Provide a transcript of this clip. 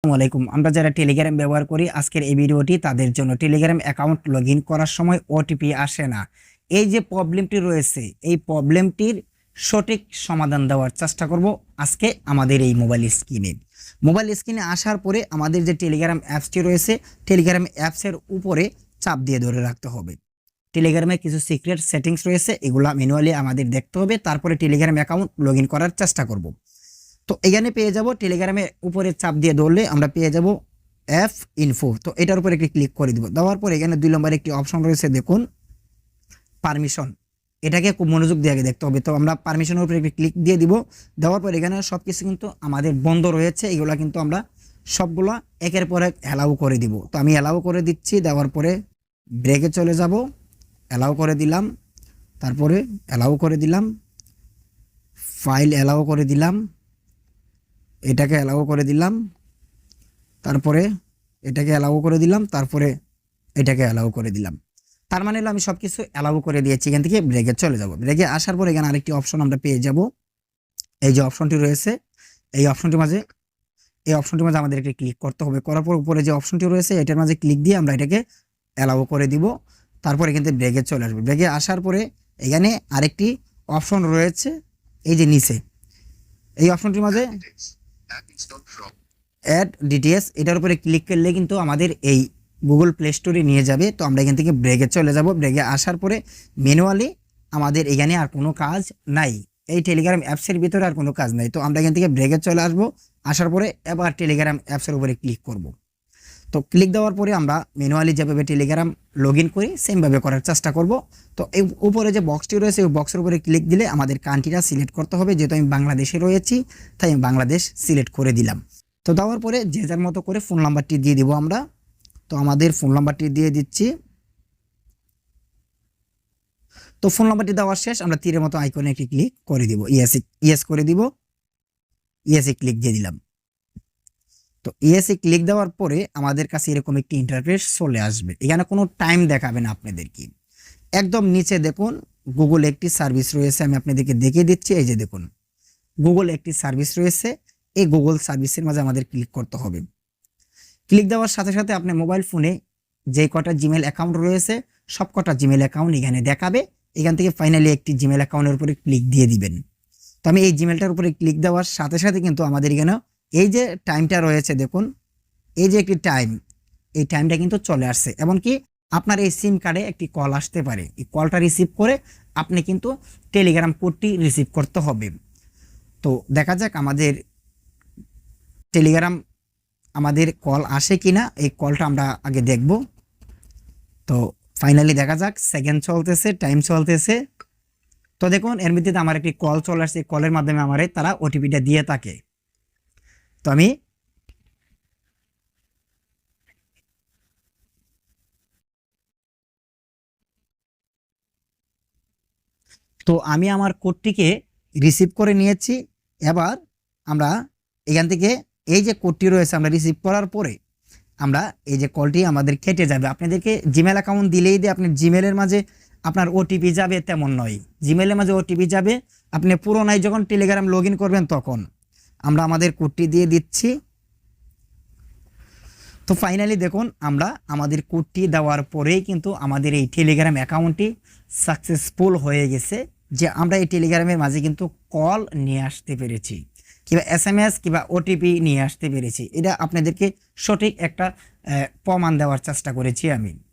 আসসালামু আলাইকুম। আমরা যারা টেলিগ্রাম ব্যবহার করি, আজকের এই ভিডিওটি তাদের জন্য। টেলিগ্রাম অ্যাকাউন্ট লগ করার সময় ওটিপি আসে না। এই যে প্রবলেমটি রয়েছে, এই প্রবলেমটির সঠিক সমাধান দেওয়ার চেষ্টা করব আজকে আমাদের এই মোবাইল স্ক্রিনে মোবাইল স্ক্রিনে আসার পরে আমাদের যে টেলিগ্রাম অ্যাপসটি রয়েছে টেলিগ্রাম অ্যাপসের উপরে চাপ দিয়ে ধরে রাখতে হবে। টেলিগ্রামে কিছু সিক্রেট সেটিংস রয়েছে, এগুলো ম্যানুয়ালি আমাদের দেখতে হবে। তারপরে টেলিগ্রাম অ্যাকাউন্ট লগ করার চেষ্টা করব। তো এখানে পেয়ে যাব টেলিগ্রামের উপরে চাপ দিয়ে ধরলে আমরা পেয়ে যাব এফ ইনফো তো এটার উপরে একটি ক্লিক করে দিব। দেওয়ার পর এখানে দুই নম্বরে একটি অপশন রয়েছে, দেখুন পারমিশন এটাকে খুব মনোযোগ দিয়ে আগে দেখতে হবে। তো আমরা পারমিশনের উপরে একটি ক্লিক দিয়ে দিব। দেওয়ার পর এখানে সব কিছু কিন্তু আমাদের বন্ধ রয়েছে। এগুলো কিন্তু আমরা সবগুলো একের পর এক অ্যালাউ করে দিব। তো আমি অ্যালাউ করে দিচ্ছি। দেওয়ার পরে ব্রেকে চলে যাব। অ্যালাউ করে দিলাম। তারপরে অ্যালাউ করে দিলাম। ফাইল অ্যালাউ করে দিলাম। এটাকে অ্যালাউ করে দিলাম, তারপরে এটাকে অ্যালাউ করে দিলাম, তারপরে এটাকে অ্যালাউ করে দিলাম। তার মানে হলো আমি সব কিছু অ্যালাউ করে দিয়েছি, এখান থেকে ব্রেকে চলে যাব। ব্রেকে আসার পরে এখানে আরেকটি অপশন আমরা পেয়ে যাব। এই যে অপশনটি রয়েছে, এই অপশনটির মাঝে, এই অপশনটির মাঝে আমাদেরকে ক্লিক করতে হবে। করার পর উপরে যে অপশনটি রয়েছে, এটার মাঝে ক্লিক দিয়ে আমরা এটাকে অ্যালাউ করে দিব। তারপর এখান থেকে ব্রেকে চলে আসবে। ব্রেকে আসার পরে এখানে আরেকটি অপশন রয়েছে, এই যে নিচে। এই অপশনটির মাঝে অ্যাড ডিটিএস এটার উপরে ক্লিক করলে কিন্তু আমাদের এই গুগল প্লে স্টোরে নিয়ে যাবে। তো আমরা এখান থেকে ব্রেকে চলে যাব। ব্রেকে আসার পরে ম্যানুয়ালি আমাদের এখানে আর কোনো কাজ নাই। এই টেলিগ্রাম অ্যাপসের ভিতরে আর কোনো কাজ নাই। তো আমরা এখান থেকে ব্রেকে চলে আসব। আসার পরে এবার টেলিগ্রাম অ্যাপসের উপরে ক্লিক করব। তো ক্লিক দেওয়ার পরে আমরা ম্যানুয়ালি যেভাবে টেলিগ্রাম লগ ইন করি সেমভাবে করার চেষ্টা করব। তো এই উপরে যে বক্সটি রয়েছে, ওই বক্সের উপরে ক্লিক দিলে আমাদের কান্ট্রিটা সিলেক্ট করতে হবে। যেহেতু আমি বাংলাদেশে রয়েছি, তাই আমি বাংলাদেশ সিলেক্ট করে দিলাম। তো দেওয়ার পরে যে যার মতো করে ফোন নাম্বারটি দিয়ে দিব আমরা। তো আমাদের ফোন নাম্বারটি দিয়ে দিচ্ছি। তো ফোন নাম্বারটি দেওয়ার শেষ, আমরা তীরের মতো আইকনে একটি ক্লিক করে দিব। ইয়েস ইয়েস করে দিব। ইয়েসে ক্লিক দিয়ে দিলাম। তো ইয়েসে ক্লিক দেওয়ার পরে আমাদের কাছে এরকম একটি ইন্টারফেস চলে আসবে। এখানে কোনো টাইম দেখাবে না আপনাদেরকে। একদম নিচে দেখুন গুগল একটি সার্ভিস রয়েছে, আমি আপনাদেরকে দেখিয়ে দিচ্ছি, এই যে দেখুন গুগল একটি সার্ভিস রয়েছে, এই গুগল সার্ভিসের মাঝে আমাদের ক্লিক করতে হবে। ক্লিক দেওয়ার সাথে সাথে আপনার মোবাইল ফোনে যে কটা জিমেল অ্যাকাউন্ট রয়েছে, সব কটা জিমেল অ্যাকাউন্ট এখানে দেখাবে। এখান থেকে ফাইনালি একটি জিমেল অ্যাকাউন্টের উপরে ক্লিক দিয়ে দিবেন। তো আমি এই জিমেলটার উপরে ক্লিক দেওয়ার সাথে সাথে কিন্তু আমাদের এখানে এই যে টাইমটা রয়েছে দেখুন, এই যে একটি টাইম এই টাইমটা কিন্তু চলে আসছে। এমনকি আপনার এই সিম কার্ডে একটি কল আসতে পারে। এই কলটা রিসিভ করে আপনি কিন্তু টেলিগ্রাম কোডটি রিসিভ করতে হবে। তো দেখা যাক আমাদের টেলিগ্রাম আমাদের কল আসে কিনা, এই কলটা আমরা আগে দেখব। তো ফাইনালি দেখা যাক সেকেন্ড চলতেছে টাইম চলতেছে। তো দেখুন, এর মধ্যে আমার একটি কল চলে আসছে। কলের মাধ্যমে আমার তারা ওটিপিটা দিয়ে থাকে। তো আমি তো আমি আমার কোডটিকে রিসিভ করে নিয়েছি। এবার আমরা এখান থেকে এই যে কোডটি রয়েছে আমরা রিসিভ করার পরে আমরা এই যে কলটি আমাদের কেটে যাবে। আপনাদেরকে জিমেল অ্যাকাউন্ট দিলেই দিয়ে আপনি জিমেলের মাঝে আপনার ওটিপি যাবে তেমন নয়। জিমেলের মাঝে ওটিপি যাবে। আপনি পুরোনায় যখন টেলিগ্রাম লগ করবেন তখন। আমরা আমাদের কোডটি দিয়ে দিচ্ছি। তো ফাইনালি দেখুন, আমরা আমাদের কোডটি দেওয়ার পরেই কিন্তু আমাদের এই টেলিগ্রাম অ্যাকাউন্টটি সাকসেসফুল হয়ে গেছে, যে আমরা এই টেলিগ্রামের মাঝে কিন্তু কল নিয়ে আসতে পেরেছি, কিংবা এস এম এস কিংবা ওটিপি নিয়ে আসতে পেরেছি। এটা আপনাদেরকে সঠিক একটা প্রমাণ দেওয়ার চেষ্টা করেছি আমি।